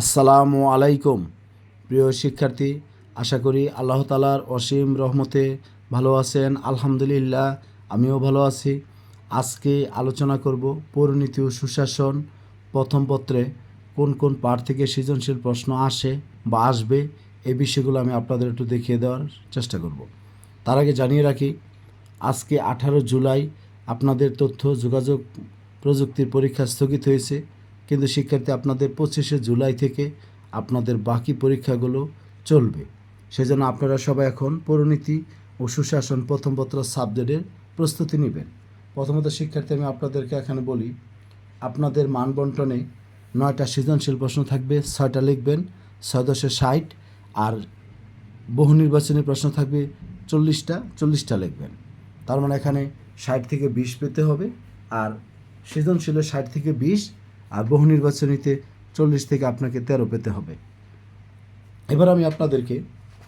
আসসালামু আলাইকুম। প্রিয় শিক্ষার্থী, আশা করি আল্লাহ তালার অসীম রহমতে ভালো আছেন। আলহামদুলিল্লাহ, আমিও ভালো আছি। আজকে আলোচনা করব পরিণীতি ও সুশাসন। প্রথম পত্রে কোন কোন পাঠ থেকে সৃজনশীল প্রশ্ন আসে বা আসবে এই বিষয়গুলো আমি আপনাদের একটু দেখিয়ে দেওয়ার চেষ্টা করব। তার আগে জানিয়ে রাখি, আজকে আঠারো জুলাই আপনাদের তথ্য, যোগাযোগ প্রযুক্তির পরীক্ষা স্থগিত হয়েছে। কিন্তু শিক্ষার্থী, আপনাদের পঁচিশে জুলাই থেকে আপনাদের বাকি পরীক্ষাগুলো চলবে। সেজন্য আপনারা সবাই এখন পরিণীতি ও সুশাসন প্রথম পত্র সাবজেক্টের প্রস্তুতি নেবেন। প্রথমত, শিক্ষার্থী, আমি আপনাদেরকে এখানে বলি, আপনাদের মান বন্টনে নয়টা সৃজনশীল প্রশ্ন থাকবে, ছয়টা লিখবেন, ছয় দশে ষাট, আর বহু নির্বাচনী প্রশ্ন থাকবে, চল্লিশটা চল্লিশটা লিখবেন। তার মানে এখানে ষাট থেকে বিশ পেতে হবে, আর সৃজনশীলে ষাট থেকে বিশ আর বহু নির্বাচনীতে চল্লিশ থেকে আপনাকে তেরো পেতে হবে। এবার আমি আপনাদেরকে,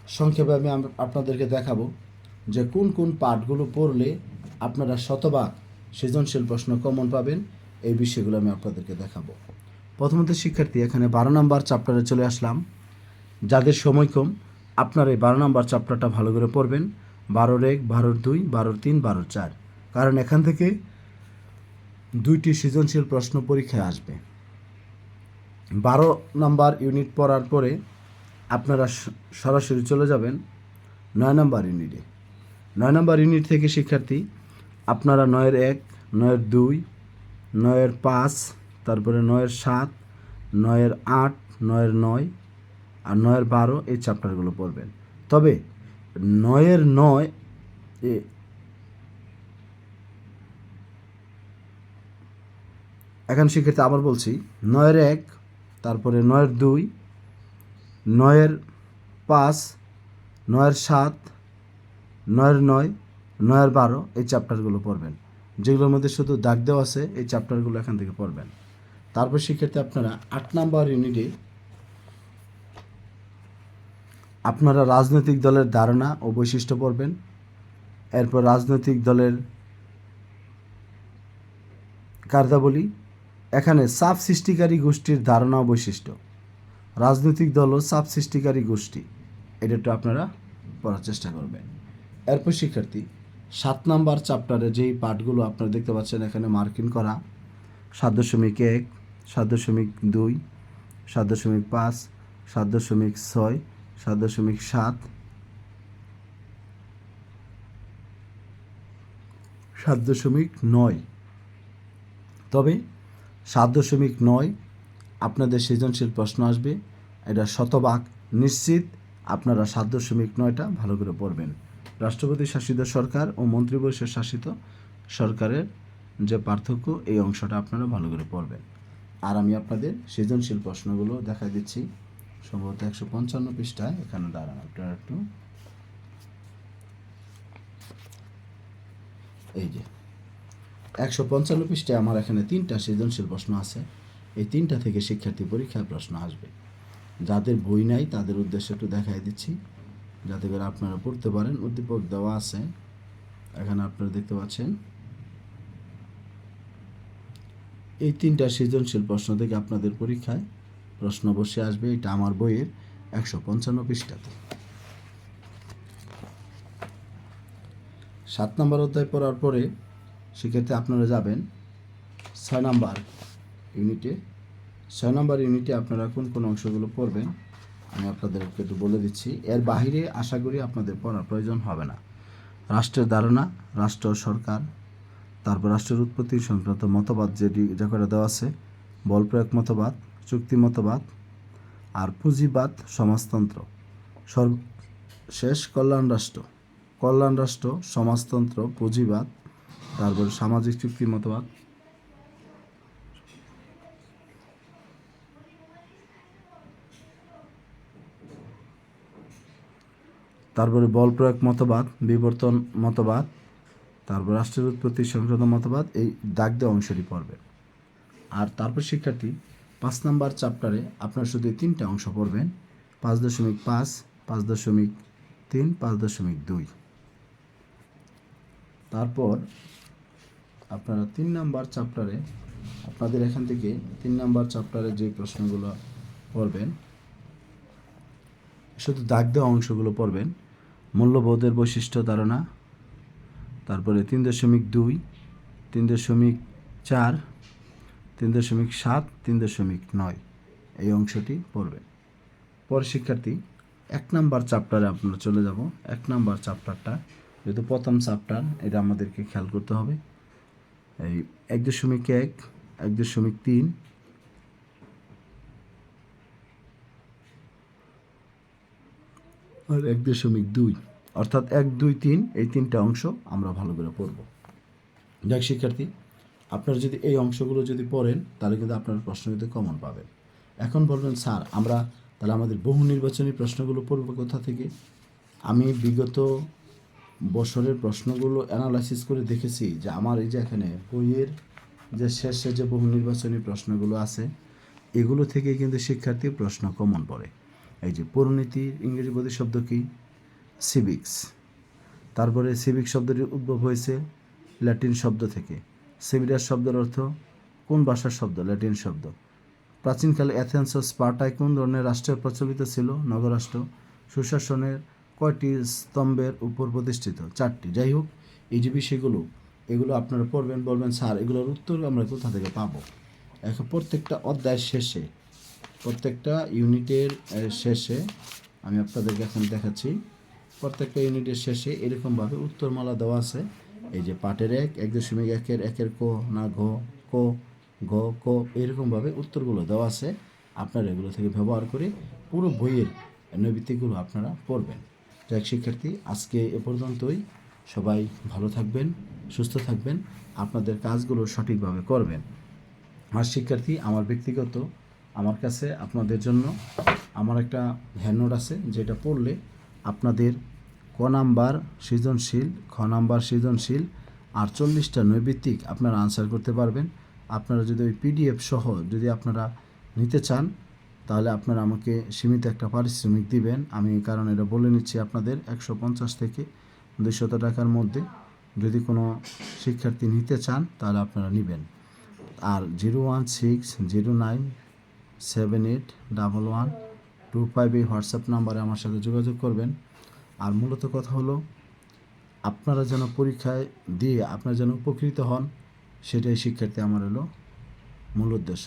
সংক্ষেপে আমি আপনাদেরকে দেখাবো যে কোন কোন পাঠগুলো পড়লে আপনারা শতভাগ সৃজনশীল প্রশ্ন কমন পাবেন। এই বিষয়গুলো আমি আপনাদেরকে দেখাবো। প্রথমত, শিক্ষার্থী, এখানে বারো নম্বর চ্যাপ্টারে চলে আসলাম। যাদের সময় কম, আপনার এই বারো নম্বর চ্যাপ্টারটা ভালো করে পড়বেন। বারোর এক, বারোর দুই, বারোর তিন, বারোর চার। কারণ এখান থেকে দুইটি সৃজনশীল প্রশ্ন পরীক্ষায় আসবে। বারো নাম্বার ইউনিট পড়ার পরে আপনারা সরাসরি চলে যাবেন নয় নম্বর ইউনিটে। নয় নম্বর ইউনিট থেকে শিক্ষার্থী, আপনারা নয়ের এক, নয়ের দুই, নয়ের পাঁচ, তারপরে নয়ের সাত, নয়ের আট, নয়ের নয় আর নয়ের বারো এই চ্যাপ্টারগুলো পড়বেন। তবে নয়ের নয় এখন শিক্ষার্থী আবার বলছি, নয়ের এক, তারপরে নয়ের দুই, নয়ের পাঁচ, নয়ের সাত, নয়ের নয়, নয়ের বারো এই চ্যাপ্টারগুলো পড়বেন। যেগুলোর মধ্যে শুধু দাগ দেওয়া আছে, এই চ্যাপ্টারগুলো এখান থেকে পড়বেন। তারপর সেক্ষেত্রে আপনারা আট নাম্বার ইউনিটে আপনারা রাজনৈতিক দলের ধারণা ও বৈশিষ্ট্য পড়বেন। এরপর রাজনৈতিক দলের কার্যাবলী এখানে চাপ সৃষ্টিকারী গোষ্ঠীর ধারণা বৈশিষ্ট্য। রাজনৈতিক দল চাপ সৃষ্টিকারী গোষ্ঠী। এটা একটু আপনারা পড়ার চেষ্টা করবেন। এরপর শিক্ষার্থী, সাত নাম্বার চ্যাপ্টারে যেই পাঠগুলো আপনারা দেখতে পাচ্ছেন, এখানে মার্কিং করা। সাত দশমিক এক, সাত দশমিক দুই, সাত দশমিক পাঁচ, সাত দশমিক ছয়, সাত দশমিক সাত সাত দশমিক নয়। তবে সাত দশমিক নয়। আপনাদের সৃজনশীল প্রশ্ন আসবে। এটা শতভাগ নিশ্চিত। আপনারা সাত দশমিক নয়টা ভালো করে পড়বেন। রাষ্ট্রপতি শাসিত সরকার ও মন্ত্রিপরিষদ শাসিত সরকারের যে পার্থক্য, এই অংশটা আপনারা ভালো করে পড়বেন। আর আমি আপনাদের সৃজনশীল প্রশ্নগুলো দেখাই দিচ্ছি। সম্ভবত একশো পঞ্চান্ন পৃষ্ঠায় এখানে দাঁড়ান আপনারা একটু। এই যে একশো পঞ্চান্ন পৃষ্ঠায় আমার এখানে তিনটা সৃজনশীল প্রশ্ন আছে। এই তিনটা থেকে শিক্ষার্থী পরীক্ষার প্রশ্ন আসবে। যাদের বই নাই, তাদের উদ্দেশ্যে একটু দেখাই দিচ্ছি। যাতে করে আপনারা পড়তে পারেন। উদ্দীপক দেওয়া আছে। এখানে আপনারা দেখতে পাচ্ছেন। এই তিনটা সৃজনশীল প্রশ্ন থেকে আপনাদের পরীক্ষায় প্রশ্ন বসে আসবে। এটা আমার বইয়ের একশো পঞ্চান্ন পৃষ্ঠাতে। সাত নম্বর অধ্যায় পড়ার পরে সেক্ষেত্রে আপনারা যাবেন ছয় নাম্বার ইউনিটে। ছয় নাম্বার ইউনিটে আপনারা কোন কোন অংশগুলো পড়বেন, আমি আপনাদেরকে একটু বলে দিচ্ছি। এর বাহিরে আশা করি আপনাদের পড়ার প্রয়োজন হবে না। রাষ্ট্রের ধারণা, রাষ্ট্র সরকার, তারপর রাষ্ট্রের উৎপত্তি সংক্রান্ত মতবাদ যেটি যা করে দেওয়া আছে, বল প্রয়োগ মতবাদ, চুক্তি মতবাদ আর পুঁজিবাদ সমাজতন্ত্র। সর্বশেষ কল্যাণ রাষ্ট্র। কল্যাণ রাষ্ট্র, সমাজতন্ত্র, পুঁজিবাদ তারপরে সামাজিক চুক্তি মতবাদ তারপরে বল প্রয়োগ মতবাদ, বিবর্তন মতবাদ, তারপর রাষ্ট্রের উৎপত্তি সংক্রান্ত মতবাদ, এই দাগ দেওয়া অংশটি পড়বে। আর তারপর শিক্ষার্থী, পাঁচ নাম্বার চ্যাপ্টারে আপনার শুধু তিনটা অংশ পড়বেন, পাঁচ দশমিক পাঁচ পাঁচ দশমিক তিন, পাঁচ দশমিক দুই। তারপর আপনারা তিন নাম্বার চ্যাপ্টারে আপনাদের এখান থেকে তিন নাম্বার চ্যাপ্টারে যে প্রশ্নগুলো পড়বেন, শুধু দাগ দেওয়া অংশগুলো পড়বেন, মূল্যবোধের বৈশিষ্ট্য ধারণা, তারপরে তিন দশমিক দুই, তিন দশমিক চার, তিন দশমিক সাত, তিন দশমিক নয়, এই অংশটি পড়বেন। পরে শিক্ষার্থী, এক নাম্বার চ্যাপ্টারে আপনারা চলে যাব। এক নাম্বার চ্যাপ্টারটা যেহেতু প্রথম চ্যাপ্টার এটা আমাদেরকে খেয়াল করতে হবে। এই এক দশমিক এক এক দশমিক তিন। আর এক দশমিক দুই। অর্থাৎ এক, দুই, তিন, এই তিনটা অংশ আমরা ভালো করে পড়ব। যাক, শিক্ষার্থী, আপনারা যদি এই অংশগুলো যদি পড়েন, তাহলে কিন্তু আপনারা প্রশ্ন কিন্তু কমন পাবেন। এখন বলবেন, স্যার, আমরা তাহলে আমাদের বহু নির্বাচনী প্রশ্নগুলো পড়ব কোথা থেকে? আমি বিগত বছরের প্রশ্নগুলো অ্যানালাইসিস করে দেখেছি যে আমার এই যে এখানে বইয়ের যে শেষে যে বহু নির্বাচনী প্রশ্নগুলো আছে, এগুলো থেকে কিন্তু শিক্ষার্থী প্রশ্ন কমন পড়ে। এই যে পরিণতির ইংরেজি শব্দ কি? সিভিক্স তারপরে সিভিক শব্দটির উদ্ভব হয়েছে ল্যাটিন শব্দ থেকে। সিভিলাস শব্দের অর্থ কোন ভাষার শব্দ? ল্যাটিন শব্দ। প্রাচীনকালে অ্যাথেন্স ও স্পার্টায় কোন ধরনের রাষ্ট্রের প্রচলিত ছিল? নগরাষ্ট্র। সুশাসনের কয়টি স্তম্ভের উপর প্রতিষ্ঠিত? চারটি। যাই হোক, এই যে বিষয়গুলো, এগুলো আপনারা পড়বেন, বলবেন, স্যার, এগুলোর উত্তর আমরা কোথা থেকে পাবো? এখন প্রত্যেকটা অধ্যায়ের শেষে, প্রত্যেকটা ইউনিটের শেষে আমি আপনাদেরকে এখন দেখাচ্ছি, প্রত্যেকটা ইউনিটের শেষে এরকমভাবে উত্তরমালা দেওয়া আছে। এই যে পাটের এক এক দশমিক একের একের কো, না ঘ, কো, ঘ, ক, এরকমভাবে উত্তরগুলো দেওয়া আছে। আপনারা এগুলো থেকে ব্যবহার করে পুরো বইয়ের নৈবিত্তিকগুলো আপনারা পড়বেন। যাক শিক্ষার্থী, আজকে এ পর্যন্তই। সবাই ভালো থাকবেন, সুস্থ থাকবেন। আপনাদের কাজগুলো সঠিকভাবে করবেন। আর শিক্ষার্থী, আমার ব্যক্তিগত, আমার কাছে, আপনাদের জন্য আমার একটা হ্যান্ডনোট আছে, যেটা পড়লে আপনাদের ক নাম্বার সৃজনশীল, খ নাম্বার সৃজনশীল, আর চল্লিশটা নৈবিত্তিক আপনারা আনসার করতে পারবেন। আপনারা যদি ওই পিডিএফ সহ যদি আপনারা নিতে চান তাহলে আপনারা আমাকে সীমিত একটা পারিশ্রমিক দিবেন। আমি কারণ এটা বলে নিচ্ছি আপনাদের, একশো পঞ্চাশ থেকে দুশত টাকার মধ্যে। যদি কোনো শিক্ষার্থী নিতে চান, তাহলে আপনারা নেবেন। আর zero one six, zero nine, seven eight, double one, two five এই হোয়াটসঅ্যাপ নাম্বারে আমার সাথে যোগাযোগ করবেন। আর মূলত কথা হলো, আপনারা যেন পরীক্ষায় দিয়ে আপনারা যেন উপকৃত হন, সেটাই শিক্ষার্থী আমার হলো মূল উদ্দেশ্য।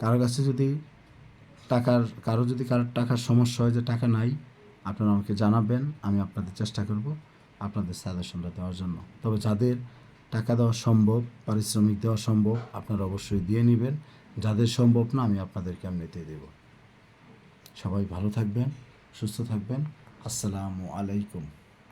কারও কাছে যদি টাকার, কারও যদি কারোর টাকার সমস্যা হয় যে টাকা নাই, আপনারা আমাকে জানাবেন, আমি আপনাদের চেষ্টা করব আপনাদের সাজেশনটা দেওয়ার জন্য। তবে যাদের টাকা দেওয়া সম্ভব, পারিশ্রমিক দেওয়া সম্ভব, আপনারা অবশ্যই দিয়ে নেবেন। যাদের সম্ভব না, আমি আপনাদেরকে এমনিতেই দেব। সবাই ভালো থাকবেন, সুস্থ থাকবেন। আসসালামু আলাইকুম।